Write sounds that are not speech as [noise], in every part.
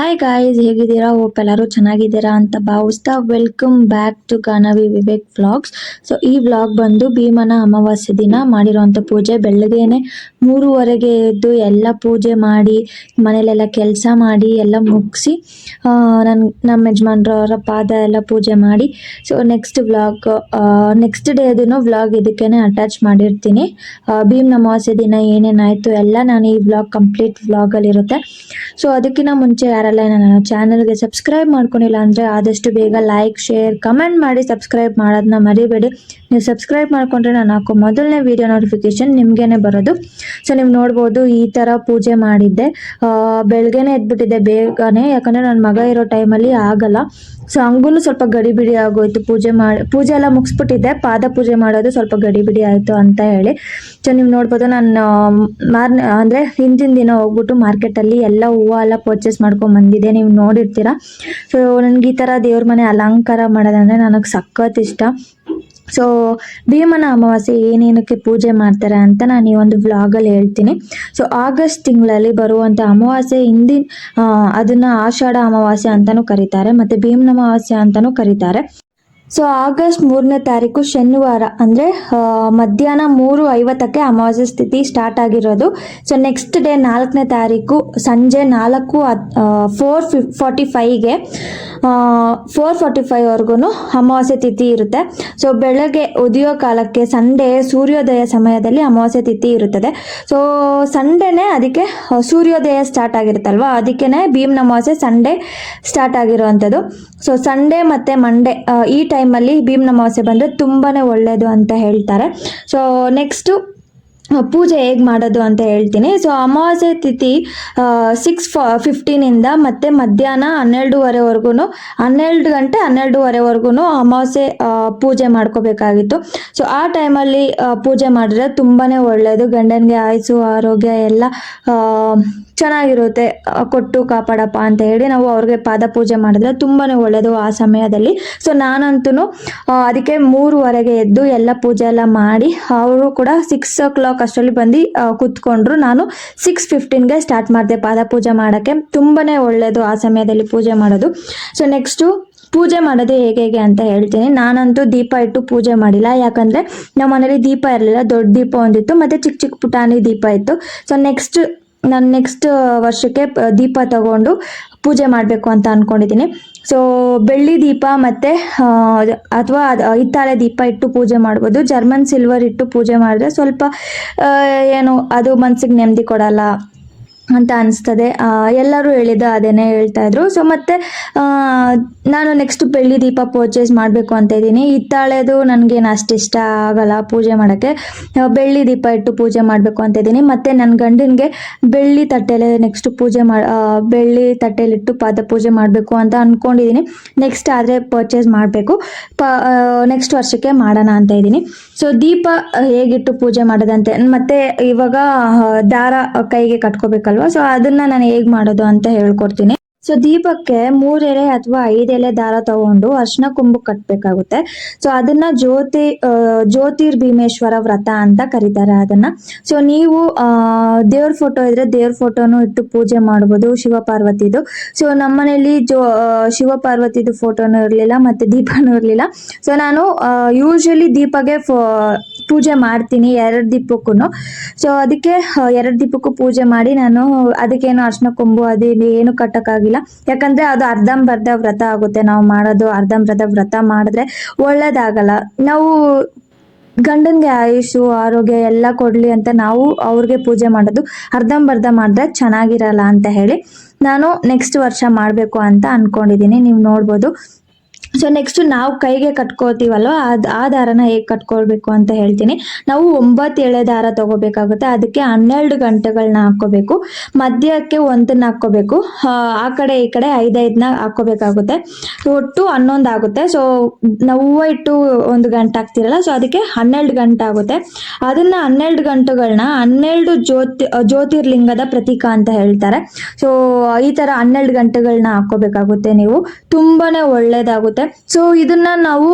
Hi guys ಹೇಗಿದ್ದೀರಾ? Hope ಎಲ್ಲರೂ ಚೆನ್ನಾಗಿದ್ದೀರಾ ಅಂತ ಭಾವಿಸ್ತಾ welcome back to Gaanavi Vivek vlogs so ಈ ವ್ಲಾಗ್ ಬಂದು ಭೀಮನ ಅಮಾವಾಸ್ಯೆ ದಿನ ಮಾಡಿರುವಂಥ ಪೂಜೆ. ಬೆಳಗ್ಗೆನೆ ಮೂರುವರೆಗೆ ಎದ್ದು ಎಲ್ಲ ಪೂಜೆ ಮಾಡಿ, ಮನೇಲೆಲ್ಲ ಕೆಲಸ ಮಾಡಿ, ಎಲ್ಲ ಮುಗಿಸಿ ನನ್ನ ನಮ್ಮ ಯಜಮಾನ್ರವರ ಪಾದ ಎಲ್ಲ ಪೂಜೆ ಮಾಡಿ. So next vlog next day ಅದನ್ನು ವ್ಲಾಗ್ ಇದಕ್ಕೇ ಅಟ್ಯಾಚ್ ಮಾಡಿರ್ತೀನಿ. ಭೀಮ್ನ ಭೀಮ್ ಅಮಾವಾಸ್ಯೆ ದಿನ ಏನೇನಾಯಿತು ಎಲ್ಲ ನಾನು ಈ ವ್ಲಾಗ್ ಕಂಪ್ಲೀಟ್ ವ್ಲಾಗಲ್ಲಿರುತ್ತೆ ಸೊ ಅದಕ್ಕಿಂತ ಮುಂಚೆ ಯಾರೆಲ್ಲ ನನ್ನ ಚಾನಲ್ಗೆ ಸಬ್ಸ್ಕ್ರೈಬ್ ಮಾಡ್ಕೊಂಡಿಲ್ಲ ಅಂದರೆ ಆದಷ್ಟು ಬೇಗ ಲೈಕ್ ಶೇರ್ ಕಮೆಂಟ್ ಮಾಡಿ ಸಬ್ಸ್ಕ್ರೈಬ್ ಮಾಡೋದನ್ನ ಮರಿಬೇಡಿ. ನೀವು ಸಬ್ಸ್ಕ್ರೈಬ್ ಮಾಡಿಕೊಂಡ್ರೆ ನಾನು ಹಾಕೋ ಮೊದಲನೇ ವಿಡಿಯೋ ನೋಟಿಫಿಕೇಶನ್ ನಿಮಗೇನೆ ಬರೋದು. ಸೊ ನೀವು ನೋಡ್ಬೋದು ಈ ಥರ ಪೂಜೆ ಮಾಡಿದ್ದೆ. ಬೆಳಗ್ಗೆನೇ ಎದ್ಬಿಟ್ಟಿದ್ದೆ ಬೇಗನೆ, ಯಾಕಂದರೆ ನನ್ನ ಮಗ ಇರೋ ಟೈಮಲ್ಲಿ ಆಗಲ್ಲ. ಸೊ ಹಂಗೂ ಸ್ವಲ್ಪ ಗಡಿಬಿಡಿ ಆಗೋಯ್ತು. ಪೂಜೆ ಮಾಡಿ, ಪೂಜೆ ಎಲ್ಲ ಮುಗಿಸ್ಬಿಟ್ಟಿದ್ದೆ ಪಾದ ಪೂಜೆ ಮಾಡೋದು ಸ್ವಲ್ಪ ಗಡಿಬಿಡಿ ಆಯಿತು ಅಂತ ಹೇಳಿ. ಸೊ ನೀವು ನೋಡ್ಬೋದು ನಾನು, ಮಾರ್ನೆ, ಅಂದರೆ ಹಿಂದಿನ ದಿನ ಹೋಗ್ಬಿಟ್ಟು ಮಾರ್ಕೆಟಲ್ಲಿ ಎಲ್ಲ ಹೂವು ಎಲ್ಲ ಪರ್ಚೇಸ್ ಮಾಡ್ಕೊಂಡು ಬಂದಿದ್ದೆ. ನೀವು ನೋಡಿರ್ತೀರ? ಸೊ ನನಗೆ ಈ ಥರ ದೇವ್ರ ಮನೆ ಅಲಂಕಾರ ಮಾಡೋದಂದರೆ ನನಗೆ ಸಖತ್ ಇಷ್ಟ. ಸೊ ಭೀಮನ ಅಮಾವಾಸ್ಯೆ ಏನೇನಕ್ಕೆ ಪೂಜೆ ಮಾಡ್ತಾರೆ ಅಂತ ನಾನು ಈ ಒಂದು ವ್ಲಾಗಲ್ಲಿ ಹೇಳ್ತೀನಿ. ಸೊ ಆಗಸ್ಟ್ ತಿಂಗಳಲ್ಲಿ ಬರುವಂಥ ಅಮಾವಾಸ್ಯೆ ಹಿಂದಿನ ಅದನ್ನ ಆಷಾಢ ಅಮಾವಾಸ್ಯೆ ಅಂತಲೂ ಕರೀತಾರೆ, ಮತ್ತು ಭೀಮನ ಅಮಾವಾಸ್ಯೆ ಅಂತಲೂ ಕರೀತಾರೆ. ಸೊ ಆಗಸ್ಟ್ ಮೂರನೇ ತಾರೀಕು ಶನಿವಾರ, ಅಂದರೆ ಮಧ್ಯಾಹ್ನ ಮೂರು ಐವತ್ತಕ್ಕೆ ಅಮಾವಾಸ್ಯೆ ಸ್ಥಿತಿ ಸ್ಟಾರ್ಟ್ ಆಗಿರೋದು. ಸೊ ನೆಕ್ಸ್ಟ್ ಡೇ ನಾಲ್ಕನೇ ತಾರೀಕು ಸಂಜೆ ನಾಲ್ಕು ಫೋರ್ ಫಿಫ್ ಫಾರ್ಟಿ ಫೈವ್ಗೆ ಫೋರ್ ಫಾರ್ಟಿ ಫೈವ್ವರೆಗೂ ಅಮಾವಾಸ್ಯ ತಿಥಿ ಇರುತ್ತೆ. ಸೊ ಬೆಳಗ್ಗೆ ಉದಯೋ ಕಾಲಕ್ಕೆ ಸಂಡೇ ಸೂರ್ಯೋದಯ ಸಮಯದಲ್ಲಿ ಅಮಾವಾಸ್ಯೆ ತಿಥಿ ಇರುತ್ತದೆ. ಸೊ ಸಂಡೇನೆ ಅದಕ್ಕೆ ಸೂರ್ಯೋದಯ ಸ್ಟಾರ್ಟ್ ಆಗಿರುತ್ತಲ್ವ? ಅದಕ್ಕೇನೆ ಭೀಮ್ ಅಮಾವಾಸ್ಯೆ ಸಂಡೇ ಸ್ಟಾರ್ಟ್ ಆಗಿರುವಂಥದ್ದು. ಸೊ ಸಂಡೇ ಮತ್ತು ಮಂಡೇ ಈ ಟೈಮಲ್ಲಿ ಭೀಮ್ ಅಮಾವಾಸ್ಯೆ ಬಂದರೆ ತುಂಬಾ ಒಳ್ಳೆಯದು ಅಂತ ಹೇಳ್ತಾರೆ. ಸೊ ನೆಕ್ಸ್ಟು ಪೂಜೆ ಹೇಗೆ ಮಾಡೋದು ಅಂತ ಹೇಳ್ತೀನಿ. ಸೊ ಅಮಾವಾಸ್ಯೆ ತಿಥಿ ಸಿಕ್ಸ್ ಫಿಫ್ಟೀನಿಂದ ಮತ್ತೆ ಮಧ್ಯಾಹ್ನ ಹನ್ನೆರಡೂವರೆವರೆಗೂ ಹನ್ನೆರಡು ಗಂಟೆ ಹನ್ನೆರಡೂವರೆವರೆಗೂ ಅಮಾವಾಸ್ಯೆ ಪೂಜೆ ಮಾಡ್ಕೋಬೇಕಾಗಿತ್ತು. ಸೊ ಆ ಟೈಮಲ್ಲಿ ಪೂಜೆ ಮಾಡಿದ್ರೆ ತುಂಬಾ ಒಳ್ಳೆಯದು ಗಂಡನಿಗೆ ಆಯುಸು ಆರೋಗ್ಯ ಎಲ್ಲ ಚೆನ್ನಾಗಿರುತ್ತೆ ಕೊಟ್ಟು ಕಾಪಾಡಪ್ಪ ಅಂತ ಹೇಳಿ ನಾವು ಅವ್ರಿಗೆ ಪಾದ ಪೂಜೆ ಮಾಡಿದ್ರೆ ತುಂಬಾ ಒಳ್ಳೆಯದು ಆ ಸಮಯದಲ್ಲಿ. ಸೊ ನಾನಂತೂ ಅದಕ್ಕೆ ಮೂರುವರೆಗೆ ಎದ್ದು ಎಲ್ಲ ಪೂಜೆ ಎಲ್ಲ ಮಾಡಿ, ಅವರು ಕೂಡ ಸಿಕ್ಸ್ ಓ ಕ್ಲಾಕ್ ಅಷ್ಟರಲ್ಲಿ ಬಂದು ಕೂತ್ಕೊಂಡ್ರು. ನಾನು ಸಿಕ್ಸ್ ಫಿಫ್ಟೀನ್ಗೆ ಸ್ಟಾರ್ಟ್ ಮಾಡಿದೆ ಪಾದ ಪೂಜೆ ಮಾಡೋಕ್ಕೆ. ತುಂಬಾ ಒಳ್ಳೆಯದು ಆ ಸಮಯದಲ್ಲಿ ಪೂಜೆ ಮಾಡೋದು. ಸೊ ನೆಕ್ಸ್ಟು ಪೂಜೆ ಮಾಡೋದು ಹೇಗೆ ಹೇಗೆ ಅಂತ ಹೇಳ್ತೀನಿ. ನಾನಂತೂ ದೀಪ ಇಟ್ಟು ಪೂಜೆ ಮಾಡಿಲ್ಲ. ಯಾಕಂದರೆ ನಮ್ಮ ಮನೇಲಿ ದೀಪ ಇರಲಿಲ್ಲ. ದೊಡ್ಡ ದೀಪ ಒಂದಿತ್ತು, ಮತ್ತು ಚಿಕ್ಕ ಚಿಕ್ಕ ಪುಟಾಣಿ ದೀಪ ಇತ್ತು. ಸೊ ನೆಕ್ಸ್ಟ್ ನಾನು ನೆಕ್ಸ್ಟ್ ವರ್ಷಕ್ಕೆ ದೀಪ ತಗೊಂಡು ಪೂಜೆ ಮಾಡಬೇಕು ಅಂತ ಅಂದ್ಕೊಂಡಿದ್ದೀನಿ ಸೊ ಬೆಳ್ಳಿ ದೀಪ ಮತ್ತು ಅಥವಾ ಹಿತ್ತಾಳೆ ದೀಪ ಇಟ್ಟು ಪೂಜೆ ಮಾಡ್ಬೋದು. ಜರ್ಮನ್ ಸಿಲ್ವರ್ ಇಟ್ಟು ಪೂಜೆ ಮಾಡಿದ್ರೆ ಸ್ವಲ್ಪ ಏನು, ಅದು ಮನ್ಸಿಗೆ ನೆಮ್ಮದಿ ಕೊಡಲ್ಲ. ಅಂತ ಅನಿಸ್ತದೆ. ಎಲ್ಲರೂ ಹೇಳಿದ ಅದೇನೇ ಹೇಳ್ತಾ ಇದ್ರು. ಸೊ ಮತ್ತೆ ನಾನು ನೆಕ್ಸ್ಟ್ ಬೆಳ್ಳಿ ದೀಪ ಪರ್ಚೇಸ್ ಮಾಡಬೇಕು ಅಂತ ಇದ್ದೀನಿ. ಹಿತ್ತಾಳೆದು ನನಗೇನು ಅಷ್ಟು ಇಷ್ಟ ಆಗಲ್ಲ ಪೂಜೆ ಮಾಡೋಕ್ಕೆ. ಬೆಳ್ಳಿ ದೀಪ ಇಟ್ಟು ಪೂಜೆ ಮಾಡಬೇಕು ಅಂತ ಇದ್ದೀನಿ. ಮತ್ತು ನನ್ನ ಗಂಡನಿಗೆ ಬೆಳ್ಳಿ ತಟ್ಟೆಲೆ ನೆಕ್ಸ್ಟ್ ಪೂಜೆ ಮಾಡಿ ಬೆಳ್ಳಿ ತಟ್ಟೆಲಿಟ್ಟು ಪಾದ ಪೂಜೆ ಮಾಡಬೇಕು ಅಂತ ಅಂದ್ಕೊಂಡಿದ್ದೀನಿ ನೆಕ್ಸ್ಟ್ ಆದರೆ ಪರ್ಚೇಸ್ ಮಾಡಬೇಕು. ಪ ನೆಕ್ಸ್ಟ್ ವರ್ಷಕ್ಕೆ ಮಾಡೋಣ ಅಂತ ಇದ್ದೀನಿ. ಸೊ ದೀಪ ಹೇಗಿಟ್ಟು ಪೂಜೆ ಮಾಡೋದಂತೆ. ಮತ್ತೆ ಇವಾಗ ದಾರ ಕೈಗೆ ಕಟ್ಕೋಬೇಕಲ್ವ? ಸೊ ಅದನ್ನ ನಾನು ಹೇಗೆ ಮಾಡೋದು ಅಂತ ಹೇಳ್ಕೊಡ್ತೀನಿ. ಸೊ ದೀಪಕ್ಕೆ ಮೂರೆಲೆ ಅಥವಾ ಐದೆಲೆ ದಾರ ತಗೊಂಡು ಅರ್ಶನ ಕೊಂಬು ಕಟ್ಟಬೇಕಾಗುತ್ತೆ ಸೊ ಅದನ್ನ ಜ್ಯೋತಿ ಜ್ಯೋತಿರ್ ಭೀಮೇಶ್ವರ ವ್ರತ ಅಂತ ಕರೀತಾರೆ ಅದನ್ನ. ಸೊ ನೀವು ದೇವ್ರ ಫೋಟೋ ಇದ್ರೆ ದೇವ್ರ ಫೋಟೋನು ಇಟ್ಟು ಪೂಜೆ ಮಾಡ್ಬೋದು ಶಿವ ಪಾರ್ವತಿದು ಸೊ ನಮ್ಮನೇಲಿ ಜೋ ಶಿವ ಪಾರ್ವತಿದು ಫೋಟೋನು ಇರಲಿಲ್ಲ ಮತ್ತೆ ದೀಪನೂ ಇರಲಿಲ್ಲ. ಸೊ ನಾನು ಯೂಶಲಿ ದೀಪಗೆ ಪೂಜೆ ಮಾಡ್ತೀನಿ ಎರಡು ದೀಪಕ್ಕೂ ಸೊ ಅದಕ್ಕೆ ಎರಡು ದೀಪಕ್ಕೂ ಪೂಜೆ ಮಾಡಿ ನಾನು ಅದಕ್ಕೇನು ಅರ್ಶನ ಕೊಂಬು ಅದೇನು ಏನು ಏನು ಕಟ್ಟಕ್ಕಾಗಿಲ್ಲ ಯಾಕಂದ್ರೆ ಅದು ಅರ್ಧಂಬರ್ಧ ವ್ರತ ಆಗುತ್ತೆ. ನಾವು ಮಾಡೋದು ಅರ್ಧಂಬರ್ಧ ವ್ರತ ಮಾಡಿದ್ರೆ ಒಳ್ಳೇದಾಗಲ್ಲ. ನಾವು ಗಂಡನಿಗೆ ಆಯುಷು, ಆರೋಗ್ಯ ಎಲ್ಲ ಕೊಡ್ಲಿ ಅಂತ ನಾವು ಅವ್ರಿಗೆ ಪೂಜೆ ಮಾಡೋದು ಅರ್ಧಂಬರ್ಧ ಮಾಡಿದ್ರೆ ಚೆನ್ನಾಗಿರಲ್ಲ ಅಂತ ಹೇಳಿ ನಾನು ನೆಕ್ಸ್ಟ್ ವರ್ಷ ಮಾಡಬೇಕು ಅಂತ ಅನ್ಕೊಂಡಿದ್ದೀನಿ. ನೀವು ನೋಡ್ಬೋದು. ಸೊ ನೆಕ್ಸ್ಟ್ ನಾವು ಕೈಗೆ ಕಟ್ಕೋತೀವಲ್ವ ಅದು ಆ ದಾರನ ಹೇಗೆ ಕಟ್ಕೊಳ್ಬೇಕು ಅಂತ ಹೇಳ್ತೀನಿ. ನಾವು ಒಂಬತ್ತು ಎಳೆ ದಾರ ತಗೋಬೇಕಾಗುತ್ತೆ. ಅದಕ್ಕೆ ಹನ್ನೆರಡು ಗಂಟೆಗಳನ್ನ ಹಾಕೋಬೇಕು ಮಧ್ಯಕ್ಕೆ ಒಂದನ್ನ ಹಾಕೋಬೇಕು ಆ, ಕಡೆ ಈ ಕಡೆ ಐದೈದನ್ನ ಹಾಕೋಬೇಕಾಗುತ್ತೆ ಒಟ್ಟು ಹನ್ನೊಂದು ಆಗುತ್ತೆ. ಸೊ ನಾವು ಇಟ್ಟು ಒಂದು ಗಂಟೆ ಹಾಕ್ತಿರಲ್ಲ? ಸೊ ಅದಕ್ಕೆ ಹನ್ನೆರಡು ಗಂಟೆ ಆಗುತ್ತೆ. ಅದನ್ನ ಹನ್ನೆರಡು ಗಂಟೆಗಳನ್ನ ಹನ್ನೆರಡು ಜ್ಯೋತಿ ಜ್ಯೋತಿರ್ಲಿಂಗದ ಪ್ರತೀಕ ಅಂತ ಹೇಳ್ತಾರೆ. ಸೊ ಈ ತರ ಹನ್ನೆರಡು ಗಂಟೆಗಳನ್ನ ಹಾಕೋಬೇಕಾಗುತ್ತೆ ನೀವು. ತುಂಬಾನೇ ಒಳ್ಳೇದಾಗುತ್ತೆ. ಸೊ ಇದನ್ನ ನಾವು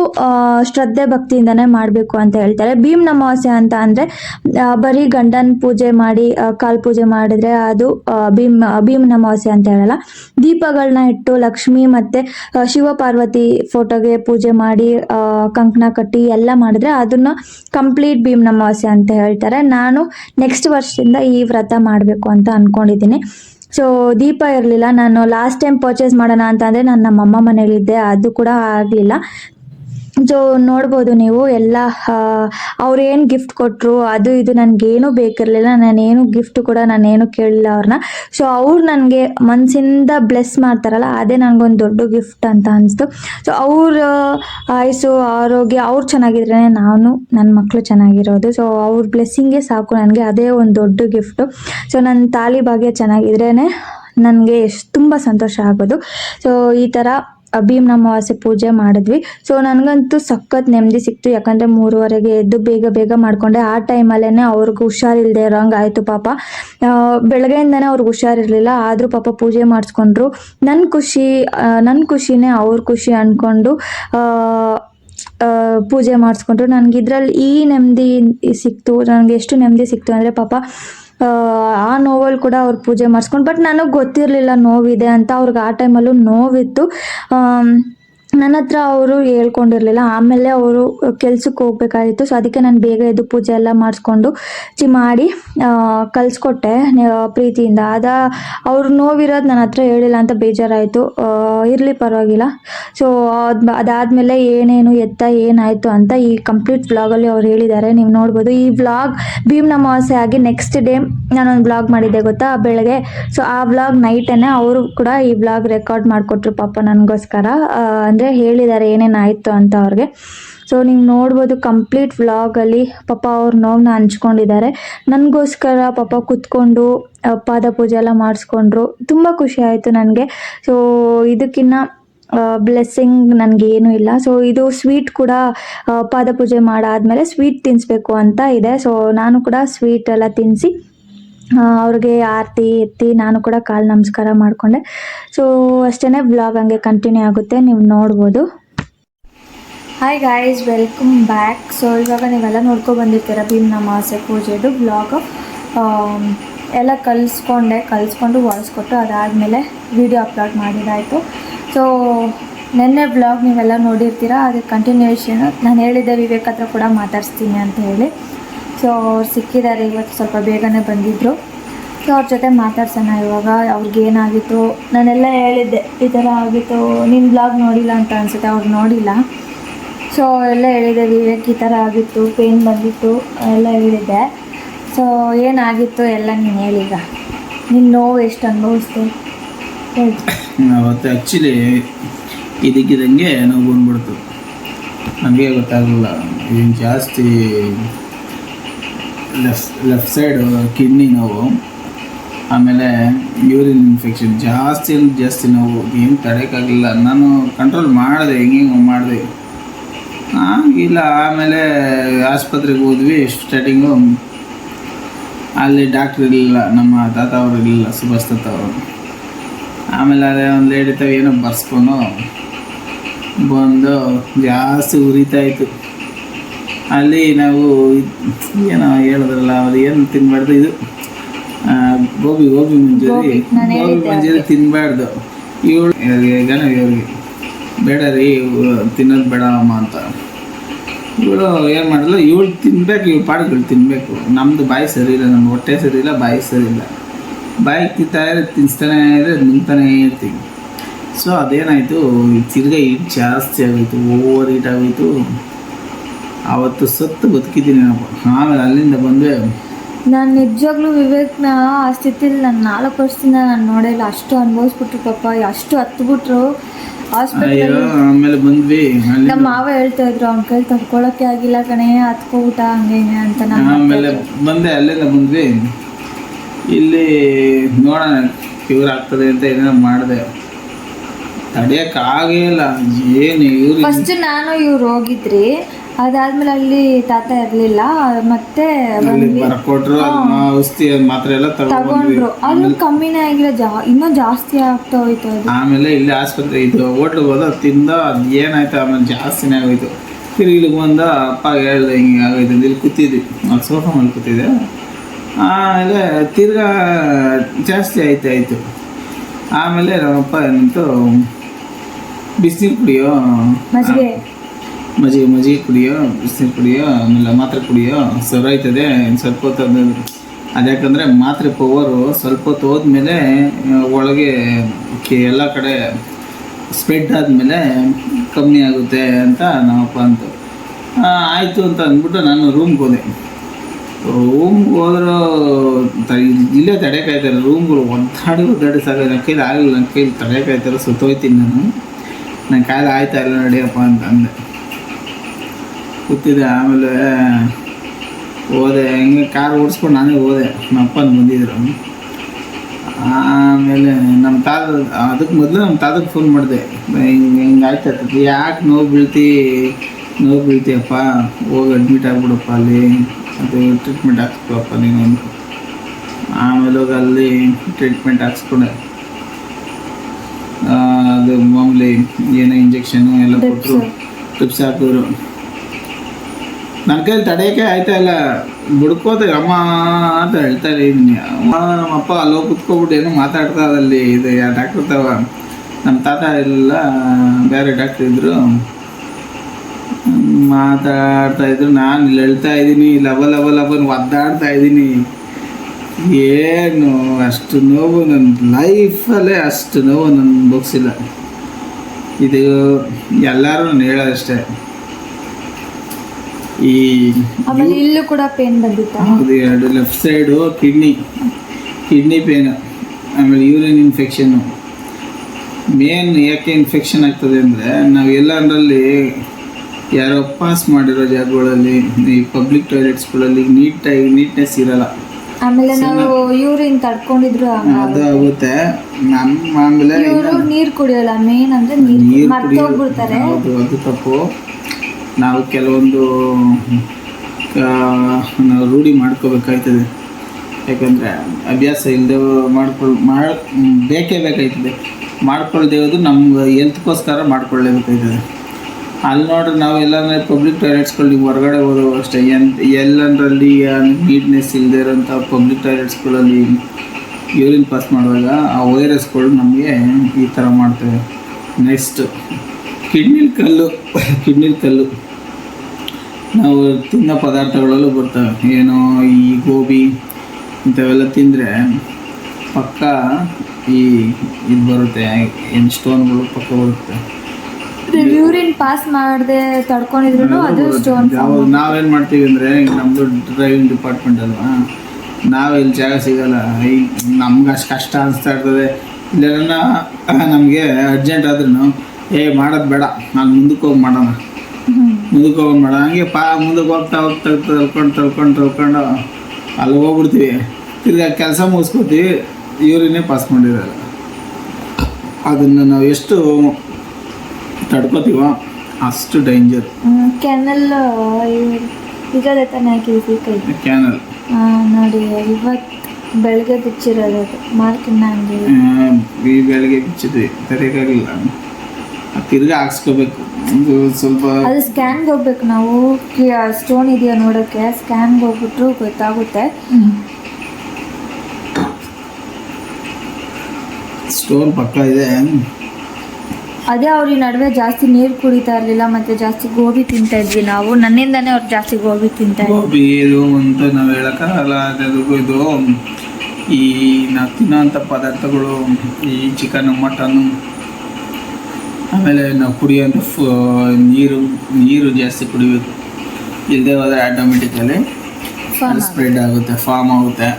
ಶ್ರದ್ಧೆ ಭಕ್ತಿಯಿಂದನೇ ಮಾಡಬೇಕು ಅಂತ ಹೇಳ್ತಾರೆ. ಭೀಮ್ ಅಮಾವಾಸ್ಯೆ ಅಂತ ಅಂದ್ರೆ ಬರೀ ಗಂಡನ್ ಪೂಜೆ ಮಾಡಿ ಕಾಲ್ ಪೂಜೆ ಮಾಡಿದ್ರೆ ಅದು ಭೀಮ್ ಭೀಮ್ ಅಮಾವಾಸ್ಯೆ ಅಂತ ಹೇಳಲ್ಲ. ದೀಪಗಳನ್ನ ಇಟ್ಟು ಲಕ್ಷ್ಮಿ ಮತ್ತೆ ಶಿವ ಪಾರ್ವತಿ ಫೋಟೋಗೆ ಪೂಜೆ ಮಾಡಿ ಕಂಕಣ ಕಟ್ಟಿ ಎಲ್ಲ ಮಾಡಿದ್ರೆ ಅದನ್ನ ಕಂಪ್ಲೀಟ್ ಭೀಮ್ ಅಮಾವಾಸ್ಯೆ ಅಂತ ಹೇಳ್ತಾರೆ. ನಾನು ನೆಕ್ಸ್ಟ್ ವರ್ಷದಿಂದ ಈ ವ್ರತ ಮಾಡಬೇಕು ಅಂತ ಅನ್ಕೊಂಡಿದ್ದೀನಿ. ಸೊ ದೀಪ ಇರಲಿಲ್ಲ. ನಾನು ಲಾಸ್ಟ್ ಟೈಮ್ ಪರ್ಚೇಸ್ ಮಾಡೋಣ ಅಂತ ಅಂದರೆ ನಾನು ನಮ್ಮಮ್ಮ ಮನೇಲಿದ್ದೆ. ಅದು ಕೂಡ ಆಗಲಿಲ್ಲ. ಸೊ ನೋಡ್ಬೋದು ನೀವು. ಎಲ್ಲ ಅವ್ರು ಏನು ಗಿಫ್ಟ್ ಕೊಟ್ಟರು ಅದು ಇದು ನನಗೇನು ಬೇಕಿರಲಿಲ್ಲ. ನಾನೇನು ಗಿಫ್ಟ್ ಕೂಡ ನಾನೇನು ಕೇಳಲಿಲ್ಲ ಅವ್ರನ್ನ ಸೊ ಅವ್ರು ನನಗೆ ಮನಸ್ಸಿಂದ ಬ್ಲೆಸ್ ಮಾಡ್ತಾರಲ್ಲ, ಅದೇ ನನಗೊಂದು ದೊಡ್ಡ ಗಿಫ್ಟ್ ಅಂತ ಅನಿಸ್ತು. ಸೊ ಅವ್ರ ಆಯಸ್ಸು, ಆರೋಗ್ಯ, ಅವ್ರು ಚೆನ್ನಾಗಿದ್ರೆ ನಾನು ನನ್ನ ಮಕ್ಕಳು ಚೆನ್ನಾಗಿರೋದು. ಸೊ ಅವ್ರ ಬ್ಲೆಸ್ಸಿಂಗೇ ಸಾಕು, ನನಗೆ ಅದೇ ಒಂದು ದೊಡ್ಡ ಗಿಫ್ಟು ಸೊ ನನ್ನ ತಾಲಿ ಭಾಗ್ಯ ಚೆನ್ನಾಗಿದ್ರೇ ನನಗೆ ಎಷ್ಟು ತುಂಬ ಸಂತೋಷ ಆಗೋದು. ಸೊ ಈ ಥರ ಭೀಮ್ ಅಮಾವಾಸ್ಯೆ ಪೂಜೆ ಮಾಡಿದ್ವಿ. ಸೊ ನನಗಂತೂ ಸಖತ್ ನೆಮ್ಮದಿ ಸಿಕ್ತು. ಯಾಕಂದರೆ ಮೂರುವರೆಗೆ ಎದ್ದು ಬೇಗ ಬೇಗ ಮಾಡ್ಕೊಂಡೆ. ಆ ಟೈಮಲ್ಲೇ ಅವ್ರಿಗೆ ಹುಷಾರಿಲ್ಲದೆ ಇರೋಂಗೆ ಆಯಿತು ಪಾಪ. ಬೆಳಗ್ಗೆಯಿಂದನೇ ಅವ್ರಿಗೆ ಹುಷಾರಿರಲಿಲ್ಲ. ಆದರೂ ಪಾಪ ಪೂಜೆ ಮಾಡಿಸ್ಕೊಂಡ್ರು. ನನ್ನ ಖುಷಿ ನನ್ನ ಖುಷಿನೇ ಅವ್ರ ಖುಷಿ ಅಂದ್ಕೊಂಡು ಪೂಜೆ ಮಾಡಿಸ್ಕೊಂಡ್ರು. ನನಗೆ ಇದರಲ್ಲಿ ಈ ನೆಮ್ಮದಿ ಸಿಕ್ತು. ನನಗೆ ಎಷ್ಟು ನೆಮ್ಮದಿ ಸಿಕ್ತು ಅಂದರೆ ಪಾಪ ಆ, ನೋವಲ್ಲಿ ಕೂಡ ಅವ್ರು ಪೂಜೆ ಮಾಡಿಸ್ಕೊಂಡು ಬಟ್ ನನಗೆ ಗೊತ್ತಿರಲಿಲ್ಲ ನೋವಿದೆ ಅಂತ. ಅವ್ರಿಗೆ ಆ ಟೈಮಲ್ಲೂ ನೋವಿತ್ತು. ನನ್ನ ಹತ್ರ ಅವರು ಹೇಳ್ಕೊಂಡಿರಲಿಲ್ಲ. ಆಮೇಲೆ ಅವರು ಕೆಲ್ಸಕ್ಕೆ ಹೋಗ್ಬೇಕಾಗಿತ್ತು. ಸೊ ಅದಕ್ಕೆ ನಾನು ಬೇಗ ಎದ್ದು ಪೂಜೆ ಎಲ್ಲ ಮಾಡಿಸ್ಕೊಂಡು ಚಿ ಮಾಡಿ ಕಲ್ಸ್ಕೊಟ್ಟೆ ಪ್ರೀತಿಯಿಂದ. ಅದ ಅವ್ರು ನೋವಿರೋದು ನನ್ನ ಹತ್ರ ಹೇಳಿಲ್ಲ ಅಂತ ಬೇಜಾರಾಯಿತು. ಇರಲಿ ಪರವಾಗಿಲ್ಲ. ಸೊ ಅದು, ಅದಾದಮೇಲೆ ಏನೇನು ಎತ್ತ ಏನಾಯಿತು ಅಂತ ಈ ಕಂಪ್ಲೀಟ್ ವ್ಲಾಗಲ್ಲಿ ಅವ್ರು ಹೇಳಿದ್ದಾರೆ. ನೀವು ನೋಡ್ಬೋದು. ಈ ವ್ಲಾಗ್ ಭೀಮ್ ಅಮಾವಾಸ್ಯೆ ಆಗಿ ನೆಕ್ಸ್ಟ್ ಡೇ ನಾನೊಂದು ವ್ಲಾಗ್ ಮಾಡಿದ್ದೆ ಗೊತ್ತಾ? ಬೆಳಗ್ಗೆ. ಸೊ ಆ ವ್ಲಾಗ್ ನೈಟೇ ಅವರು ಕೂಡ ಈ ವ್ಲಾಗ್ ರೆಕಾರ್ಡ್ ಮಾಡಿಕೊಟ್ರು ಪಾಪ ನನಗೋಸ್ಕರ. ಅಂದರೆ ಹೇಳಿದ್ದಾರೆ ಏನೇನಾಯಿತು ಅಂತ ಅವ್ರಿಗೆ. ಸೊ ನೀವು ನೋಡ್ಬೋದು ಕಂಪ್ಲೀಟ್ ವ್ಲಾಗಲ್ಲಿ ಪಾಪ ಅವ್ರ ನೋವನ್ನ ಹಂಚ್ಕೊಂಡಿದ್ದಾರೆ. ನನಗೋಸ್ಕರ ಪಾಪ ಕುತ್ಕೊಂಡು ಪಾದ ಪೂಜೆ ಎಲ್ಲ ಮಾಡಿಸ್ಕೊಂಡ್ರು. ತುಂಬ ಖುಷಿ ಆಯಿತು ನನಗೆ. ಸೊ ಇದಕ್ಕಿನ್ನ ಬ್ಲೆಸ್ಸಿಂಗ್ ನನಗೇನು ಇಲ್ಲ. ಸೊ ಇದು ಸ್ವೀಟ್ ಕೂಡ ಪಾದಪೂಜೆ ಪಾದ ಪೂಜೆ ಮಾಡಾದ್ಮೇಲೆ ಸ್ವೀಟ್ ತಿನ್ನಿಸ್ಬೇಕು ಅಂತ ಇದೆ. ಸೊ ನಾನು ಕೂಡ ಸ್ವೀಟ್ ಎಲ್ಲ ತಿನ್ನಿಸಿ ಅವ್ರಿಗೆ ಆರತಿ, ಎತ್ತಿ ನಾನು ಕೂಡ ಕಾಲು ನಮಸ್ಕಾರ ಮಾಡಿಕೊಂಡೆ. ಸೊ ಅಷ್ಟೇ ಬ್ಲಾಗ್ ಹಂಗೆ ಕಂಟಿನ್ಯೂ ಆಗುತ್ತೆ, ನೀವು ನೋಡ್ಬೋದು. Hi guys welcome back so ಇವಾಗ ನೀವೆಲ್ಲ ನೋಡ್ಕೊಂಡು ಬಂದಿರ್ತೀರ ಭೀಮ್ ನಮಾಸೆ ಪೂಜೆದು ಬ್ಲಾಗು ಎಲ್ಲ ಕಲಿಸ್ಕೊಂಡೆ, ಕಲಿಸ್ಕೊಂಡು ವಾಯ್ಸ್ ಕೊಟ್ಟು ಅದಾದಮೇಲೆ ವಿಡಿಯೋ ಅಪ್ಲೋಡ್ ಮಾಡಿದಾಯಿತು. ಸೊ ನಿನ್ನೆ ಬ್ಲಾಗ್ ನೀವೆಲ್ಲ ನೋಡಿರ್ತೀರ ಅದಕ್ಕೆ ಕಂಟಿನ್ಯೂಯೇಷನ್ ನಾನು ಹೇಳಿದ್ದೆ ವಿವೇಕ್ ಹತ್ರ ಕೂಡ ಮಾತಾಡಿಸ್ತೀನಿ ಅಂತ ಹೇಳಿ. ಸೊ ಅವ್ರು ಸಿಕ್ಕಿದ್ದಾರೆ, ಇವತ್ತು ಸ್ವಲ್ಪ ಬೇಗನೆ ಬಂದಿದ್ದರು ಸೊ ಅವ್ರ ಜೊತೆ ಮಾತಾಡ್ಸೋಣ ಇವಾಗ, ಅವ್ರಿಗೆ ಏನಾಗಿತ್ತು. ನಾನೆಲ್ಲ ಹೇಳಿದ್ದೆ, ಈ ಥರ ಆಗಿತ್ತು ನಿನ್ನ ಬ್ಲಾಗ್ ನೋಡಿಲ್ಲ ಅಂತ ಅನಿಸುತ್ತೆ, ಅವ್ರು ನೋಡಿಲ್ಲ. ಸೊ ಎಲ್ಲ ಹೇಳಿದೆ, ವಿವೇಕ್ ಈ ಥರ ಆಗಿತ್ತು ಪೇನ್ ಬಂದಿತ್ತು, ಎಲ್ಲ ಹೇಳಿದ್ದೆ. ಸೊ ಏನಾಗಿತ್ತು ಎಲ್ಲ ನೀನು ಹೇಳೀಗ. ನಿನ್ನ ನೋವು ಎಷ್ಟು ಅನುಭವಿಸ್ತು ಅವತ್ತು ಆ್ಯಕ್ಚುಲಿ ಇದಕ್ಕಿದಂಗೆ ನೋವು ಬಂದ್ಬಿಡ್ತು. ನಮಗೆ ಗೊತ್ತಾಗಲಿಲ್ಲ ಏನು ಜಾಸ್ತಿ ಲೆಫ್ಟ್ ಲೆಫ್ಟ್ ಸೈಡು ಕಿಡ್ನಿ ನೋವು, ಆಮೇಲೆ ಯೂರಿನ್ ಇನ್ಫೆಕ್ಷನ್ ಜಾಸ್ತಿ ಜಾಸ್ತಿ ನೋವು, ಏನು ತಡೆಯೋಕ್ಕಾಗಲಿಲ್ಲ ನಾನು ಕಂಟ್ರೋಲ್ ಮಾಡಿದೆ, ಹೆಂಗೆ ಮಾಡಿದೆ. ಇಲ್ಲ ಆಮೇಲೆ ಆಸ್ಪತ್ರೆಗೆ ಹೋದ್ವಿ ಸ್ಟಾರ್ಟಿಂಗು ಅಲ್ಲಿ ಡಾಕ್ಟ್ರ್ ಇರಲಿಲ್ಲ, ನಮ್ಮ ತಾತ ಅವರು ಇರಲಿಲ್ಲ, ಸುಭಾಷ್ ತಾತ ಅವರು. ಆಮೇಲೆ ಅದೇ ಒಂದು ಲೇಡಿ ತಾವು ಏನೋ ಬರ್ಸ್ಕೊಂಡು ಬಂದು ಜಾಸ್ತಿ ಉರಿತಾ ಇತ್ತು. ಅಲ್ಲಿ ನಾವು ಏನೋ ಹೇಳಿದ್ರಲ್ಲ ಅದು ಏನು ತಿನ್ಬಾರ್ದು ಇದು? ಗೋಬಿ ಗೋಬಿ ಮಂಜೂರಿ. ಗೋಬಿ, ಮಂಜೂರಿ ತಿನ್ನಬಾರ್ದು ಇವಳು ಗಣ ಇವ್ರಿಗೆ ಬೇಡ ರೀ ತಿನ್ನೋದು ಬೇಡ ಅಮ್ಮ ಅಂತ. ಇವಳು ಏನು ಮಾಡಿದ್ಲು ಇವಳು ತಿನ್ಬೇಕು ಇವಳು ಪಾಡುಗಳು ತಿನ್ನಬೇಕು ನಮ್ಮದು ಬಾಯಿ ಸರಿ ಇಲ್ಲ ನಮ್ಮ ಹೊಟ್ಟೆ ಸರಿ ಇಲ್ಲ ಬಾಯಿ ಸರಿ ಇಲ್ಲ. ಬಾಯಿ ತಿಂತಾಯಿದ್ರೆ ತಿನ್ಸ್ತಾನೆ ಇದ್ರೆ ನಿಂತಾನೇ ಇರ್ತೀವಿ ಸೊ ಅದೇನಾಯಿತು ತಿರ್ಗಾ ಹೀಟ್ ಜಾಸ್ತಿ ಆಗೋಯ್ತು ಓವರ್ ಹೀಟ್ ಆಗೋಯ್ತು. ಆವತ್ತು ಸತ್ತು ಬದುಕಿದ್ದೀನಿ ಆಮೇಲೆ ಅಲ್ಲಿಂದ ಬಂದೆ ನಾನು ನಿಜವಾಗ್ಲೂ ವಿವೇಕ್ನ ಆ ಸ್ಥಿತಿಲಿ ನಾನು ನಾಲ್ಕು ವರ್ಷದಿಂದ ನಾನು ನೋಡಿಲ್ಲ ಅಷ್ಟು ಅನುಭವಿಸ್ಬಿಟ್ರು ಪಾಪ. ಅಷ್ಟು ಹತ್ಬಿಟ್ರು. ಹಾಸ್ಪಿಟಲ್ ಆಮೇಲೆ ಬಂದ್ವಿ. ನಮ್ಮ ಮಾವ ಹೇಳ್ತಾ ಇದ್ರು ಅವ್ನ ಕೈ ತಡ್ಕೊಳಕ್ಕೆ ಆಗಿಲ್ಲ ಕಣೇ. ಹತ್ಕೋಬಿಟ್ಟ ಹಂಗೆ ಹಿಂಗೆ ಅಂತ ನಾನು ಆಮೇಲೆ ಬಂದೆ. ಅಲ್ಲಿಂದ ಬಂದ್ವಿ. ಇಲ್ಲಿ ನೋಡೋಣ ಕ್ಯೂರ್ ಆಗ್ತದೆ ಅಂತ ಏನೇನೋ ಮಾಡಿದೆ. ತಡೆಯಕ್ಕಾಗೇ ಇಲ್ಲ. ಏನು ಇವ್ರು ಫಸ್ಟ್ ನಾನು ಇವ್ರು ಹೋಗಿದ್ರಿ. ಅದಾದ್ಮೇಲೆ ಅಲ್ಲಿ ತಾತ ಇರ್ಲಿಲ್ಲ ಮತ್ತೆ ಅಲ್ಲಿ ತಗೊಂಡ್ರು. ಅದು ಕಮ್ಮಿನೇ ಆಗಿಲ್ಲ ಜಾ ಇನ್ನೂ ಜಾಸ್ತಿ ಆಗ್ತಾ ಹೋಯ್ತು ಅದು. ಆಮೇಲೆ ಇಲ್ಲಿ ಆಸ್ಪತ್ರೆ ಇದು ಹೋಟ್ಲಿಗೆ ಹೋದ ತಿಂದ ಅದು ಏನಾಯ್ತು ಆಮೇಲೆ ಜಾಸ್ತಿನೇ ಆಗೋಯ್ತು. ತಿರ್ಗಿ ಇಲ್ಲಿಗೆ ಬಂದ ಅಪ್ಪ ಹೇಳ್ದೆ ಹಿಂಗೆ ಆಗೋಯ್ತು ಇಲ್ಲಿ ಕೂತಿದ್ವಿ. ಅಲ್ಲಿ ಸೋಫಾ ಮೇಲೆ ಕೂತಿದ್ದೆ. ಆಮೇಲೆ ತಿರ್ಗಾ ಜಾಸ್ತಿ ಆಯ್ತು ಆಯಿತು. ಆಮೇಲೆ ನಮ್ಮಪ್ಪ ಏನಂತು ಬಿಸಿನೀರು ಕುಡಿಯೋ ಮಜ್ಜಿಗೆ ಮಜ್ಜಿಗೆ ಕುಡಿಯೋ, ಬಿಸಿನೀರು ಕುಡಿಯೋ, ಆಮೇಲೆ ಮಾತ್ರೆ ಕುಡಿಯೋ ಸರ್ ಆಯ್ತದೆ ಸ್ವಲ್ಪ ಹೊತ್ತು ಅದು ಅದ್ಯಾಕಂದರೆ ಮಾತ್ರೆ ಪವರು ಸ್ವಲ್ಪ ಹೊತ್ತು ಹೋದ್ಮೇಲೆ ಒಳಗೆ ಎಲ್ಲ ಕಡೆ ಸ್ಪ್ರೆಡ್ ಆದಮೇಲೆ ಕಮ್ಮಿ ಆಗುತ್ತೆ ಅಂತ ನಮ್ಮಪ್ಪ ಅಂತ ಆಯಿತು ಅಂತ ಅಂದ್ಬಿಟ್ಟು ನಾನು ರೂಮ್ಗೆ ಹೋದೆ. ರೂಮ್ಗೆ ಹೋದರೂ ತ- ಇಲ್ಲೇ ತಡೆಕಾಯ್ತಾರೆ ರೂಮ್ಗಳು ಒದ್ದಾಡಿ ಒದ್ದಾಡಿ ಸಾಕು, ನನ್ನ ಕೈಲಿ ಆಗಲಿಲ್ಲ ನನ್ನ ಕೈಲಿ ತಡೆಕಾಯ್ತಾರೆ ಸುತ್ತೋಯ್ತೀನಿ ನಾನು. ನನ್ನ ಕಾಯಿಲೆ ಆಯ್ತಾ ಇಲ್ಲ ನಡಿಯಪ್ಪ ಅಂತ ಅಂದೆ. ಕೂತಿದ್ದೆ ಆಮೇಲೆ ಹೋದೆ ಹಿಂಗೆ ಕಾರ್ ಓಡಿಸ್ಕೊಂಡು ನಾನೇ ಹೋದೆ. ನಮ್ಮ ಅಪ್ಪನ ಬಂದಿದ್ರು. ಆಮೇಲೆ ನಮ್ಮ ತಾತ ಅದಕ್ಕೆ ಮೊದಲು ನಮ್ಮ ತಾತಕ್ಕೆ ಫೋನ್ ಮಾಡಿದೆ. ಹಿಂಗೆ ಹಿಂಗೆ ಆಯ್ತು ಯಾಕೆ ನೋವು ಬೀಳ್ತಿ? ನೋವು ಬೀಳ್ತೀಯಪ್ಪ ಹೋಗಿ ಅಡ್ಮಿಟ್ ಆಗ್ಬಿಡಪ್ಪ ಅಲ್ಲಿ. ಅದು ಟ್ರೀಟ್ಮೆಂಟ್ ಹಾಕ್ಸ್ಕೊಳಪ್ಪ ನೀನು ಅಂತ. ಆಮೇಲೆ ಹೋಗಿ ಅಲ್ಲಿ ಟ್ರೀಟ್ಮೆಂಟ್ ಹಾಕ್ಸ್ಕೊಂಡೆ. ಆ, ಅದು ಮಾಮೂಲಿ ಏನೋ ಇಂಜೆಕ್ಷನು ಎಲ್ಲ ಕೊಟ್ಟರು ಟಿಪ್ಸ್ ಹಾಕಿದ್ರು ನನ್ನ ಕೈಲಿ ತಡೆಯೋಕೆ ಆಯ್ತಾ ಇಲ್ಲ. ಬುಡ್ಕೋತೀವಿ ಅಮ್ಮ ಅಂತ ಹೇಳ್ತಾ ಇದ್ದೀನಿ. ಅಮ್ಮ, ನಮ್ಮಪ್ಪ ಅಲ್ಲೋಗಿ ಕುತ್ಕೊಬಿಟ್ಟು ಏನೋ ಮಾತಾಡ್ತಾ ಅದಲ್ಲಿ ಇದು ಯಾ ಡಾಕ್ಟ್ರ್ ತವ? ನಮ್ಮ ತಾತ ಎಲ್ಲ ಬೇರೆ ಡಾಕ್ಟ್ರ್ ಇದ್ದರು ಮಾತಾಡ್ತಾ ಇದ್ರು. ನಾನು ಇಲ್ಲಿ ಹೇಳ್ತಾ ಇದ್ದೀನಿ. ಲವ ಲವ, ಲವನ್ ಒದ್ದಾಡ್ತಾ ಇದ್ದೀನಿ. ಏನು, ಅಷ್ಟು ನೋವು ನನ್ನ ಲೈಫಲ್ಲೇ ಅಷ್ಟು ನೋವು ನನ್ನ ಬಗ್ಸಿಲ್ಲ ಇದು ಎಲ್ಲರೂ ನಾನು ಹೇಳೋದಷ್ಟೇ. ಈ ಆಮೇಲೆ ಇಲ್ಲೂ ಕೂಡ ಪೇನ್ ಬಂದಿತ್ತು. ಎರಡು left side kidney kidney pain ಆಮೇಲೆ ಯೂರಿನ್ ಇನ್ಫೆಕ್ಷನ್ನು ಮೇನ್ ಯಾಕೆ ಇನ್ಫೆಕ್ಷನ್ ಆಗ್ತದೆ ಅಂದರೆ ನಾವು ಎಲ್ಲರಲ್ಲಿ ಯಾರೋ ಪಾಸ್ ಮಾಡಿರೋ ಜಾಗಗಳಲ್ಲಿ ಈ ಪಬ್ಲಿಕ್ ಟಾಯ್ಲೆಟ್ಸ್ಗಳಲ್ಲಿ ನೀಟಾಗಿ ನೀಟ್ನೆಸ್ ಇರಲ್ಲ. ಆಮೇಲೆ ನಾವು ಯೂರಿನ್ ತಡ್ಕೊಂಡಿದ್ರು ಅದು ಆಗುತ್ತೆ. ನಮ್ಮ ಆಮೇಲೆ ನೀರು ಕುಡಿಯೋಲ್ಲ ಕುಡಿಯಲ್ಲ ಮೇನ್ ಅಂದ್ರೆ ನೀರು ಮರ್ತೋಗ್ಬಿಡ್ತಾರೆ. ಹೌದು ಅದು ತಪ್ಪು. ನಾವು ಕೆಲವೊಂದು ರೂಢಿ ಮಾಡ್ಕೋಬೇಕಾಯ್ತದೆ. ಯಾಕಂದರೆ ಅಭ್ಯಾಸ ಇಲ್ಲದೆ ಮಾಡ್ಕೊಳ್, ಮಾಡ್, ಬೇಕೇ ಬೇಕಾಯ್ತದೆ. ಮಾಡ್ಕೊಳ್ದೇ ಹೋದ್ರು ನಮ್ಗೆ ಹೆಲ್ತ್ಗೋಸ್ಕರ ಮಾಡ್ಕೊಳ್ಳೇಬೇಕಾಯ್ತದೆ ಅಲ್ಲಿ ನೋಡ್ರಿ ನಾವು ಎಲ್ಲಂದ್ರೆ ಪಬ್ಲಿಕ್ ಟಾಯ್ಲೆಟ್ಸ್ಗಳಿಗೆ ಹೊರಗಡೆ ಹೋದವು ಅಷ್ಟೇ. ಎನ್, ಎಲ್ಲಂದ್ರಲ್ಲಿ ನೀಟ್ನೆಸ್ ಇಲ್ಲದೆ ಇರೋಂಥ ಪಬ್ಲಿಕ್ ಟಾಯ್ಲೆಟ್ಸ್ಗಳಲ್ಲಿ ಯೂರಿನ್ ಪಾಸ್ ಮಾಡುವಾಗ ಆ ವೈರಸ್ಗಳು ನಮಗೆ ಈ ಥರ ಮಾಡ್ತವೆ. ನೆಕ್ಸ್ಟ್ ಕಿಡ್ನಿಲ್ ಕಲ್ಲು ಕಿಡ್ನಿಲ್ ಕಲ್ಲು. ನಾವು ತಿನ್ನೋ ಪದಾರ್ಥಗಳಲ್ಲೂ ಬರ್ತವೆ. ಏನೋ ಈ ಗೋಬಿ ಇಂಥವೆಲ್ಲ ತಿಂದರೆ ಪಕ್ಕ ಈ ಇದು ಬರುತ್ತೆ ಏನು ಸ್ಟೋನ್ಗಳು ಪಕ್ಕ ಬರುತ್ತೆ. ಯೂರಿನ್ ಪಾಸ್ ಮಾಡದೆ ತಡ್ಕೊಂಡಿದ್ರು ಅದು ಸ್ಟೋನ್ ನಾವು ನಾವೇನು ಮಾಡ್ತೀವಿ ಅಂದರೆ ನಮ್ಮದು ಡ್ರೈವಿಂಗ್ ಡಿಪಾರ್ಟ್ಮೆಂಟ್ ಅಲ್ವಾ ನಾವು ಇಲ್ಲಿ ಜಾಗ ಸಿಗಲ್ಲ. ಈ ನಮ್ಗೆ ಅಷ್ಟು ಕಷ್ಟ ಅನಿಸ್ತಾ ಇರ್ತದೆ. ಇಲ್ಲೆಲ್ಲ ನಮಗೆ ಅರ್ಜೆಂಟ್ ಆದ್ರೂ ಏ ಮಾಡೋದು ಬೇಡ ನಾನು ಮುಂದಕ್ಕೆ ಹೋಗಿ ಮಾಡೋಣ. ಮುಂದಕ್ಕೆ ಹೋಗಿ ಮಾಡೋಣ ಹಂಗೆ ಪಾ ಮುಂದಕ್ಕೆ ಹೋಗ್ತಾ ಹೋಗ್ತಾ ತಳ್ಕೊಂಡು ತಳ್ಕೊಂಡು ತಳ್ಕೊಂಡು ಅಲ್ಲಿ ಹೋಗ್ಬಿಡ್ತೀವಿ. ತಿರ್ಗಾ ಕೆಲಸ ಮುಗಿಸ್ಕೊತೀವಿ. ಇವರನ್ನೇ ಪಾಸ್ ಮಾಡಿದ್ದಾರೆ. ಅದನ್ನು ನಾವು ಎಷ್ಟು ತಡ್ಕೋತೀವೋ ಅಷ್ಟು ಡೇಂಜರ್ ಕ್ಯಾನಲ್ ಇದರದೇ ತಾನೇ ಹಾಕಿದ್ವಿ ಕೈ. ಕ್ಯಾನಲ್ ನೋಡಿ ಇವತ್ತು ಬೆಳಗ್ಗೆ ಬಿಚ್ಚಿರೋದು ಮಾಡ್ತೀನಿ ಹಂಗೆ. ಈ ಬೆಳಗ್ಗೆ ಬಿಚ್ಚಿದ್ವಿ. ಅದ್ ತಿರ್ಗಾ ಹಾಕ್ಸ್ಕೋಬೇಕು. ಒಂದು ಸ್ವಲ್ಪ ಅದು ಸ್ಕ್ಯಾನ್ಗೆ ಹೋಗ್ಬೇಕು ನಾವು. ಸ್ಟೋನ್ ಇದೆಯಾ ನೋಡೋಕ್ಕೆ ಸ್ಕ್ಯಾನ್ಗೆ ಹೋಗ್ಬಿಟ್ರು ಗೊತ್ತಾಗುತ್ತೆ. ಸ್ಟೋನ್ ಪಕ್ಕ ಇದೆ. ಅದೇ ಅವ್ರ ಈ ನಡುವೆ ಜಾಸ್ತಿ ನೀರು ಕುಡಿತಾ ಇರಲಿಲ್ಲ ಮತ್ತೆ ಜಾಸ್ತಿ ಗೋಬಿ ತಿಂತಾ ಇದ್ವಿ ನಾವು. ನನ್ನಿಂದಾನೇ ಅವ್ರು ಜಾಸ್ತಿ ಗೋಬಿ ತಿಂತಾ ಗೋಬಿ ಇದು ಅಂತ ನಾವು ಹೇಳೋಕ್ಕಾಗಲ್ಲ ಅದು ಇದು ಈ ನಾವು ತಿನ್ನೋಂಥ ಪದಾರ್ಥಗಳು ಈ ಚಿಕನ್ ಮಟನು ಆಮೇಲೆ ನಾವು ಕುಡಿಯೋದು ಫು ನೀರು ನೀರು ಜಾಸ್ತಿ ಕುಡಿಬೇಕು. ಇಲ್ಲದೆ ಹೋದರೆ ಆಟೋಮೆಟಿಕಲಿ ಸ್ಪ್ರೆಡ್ ಆಗುತ್ತೆ. ಫಾರ್ಮ್ ಆಗುತ್ತೆ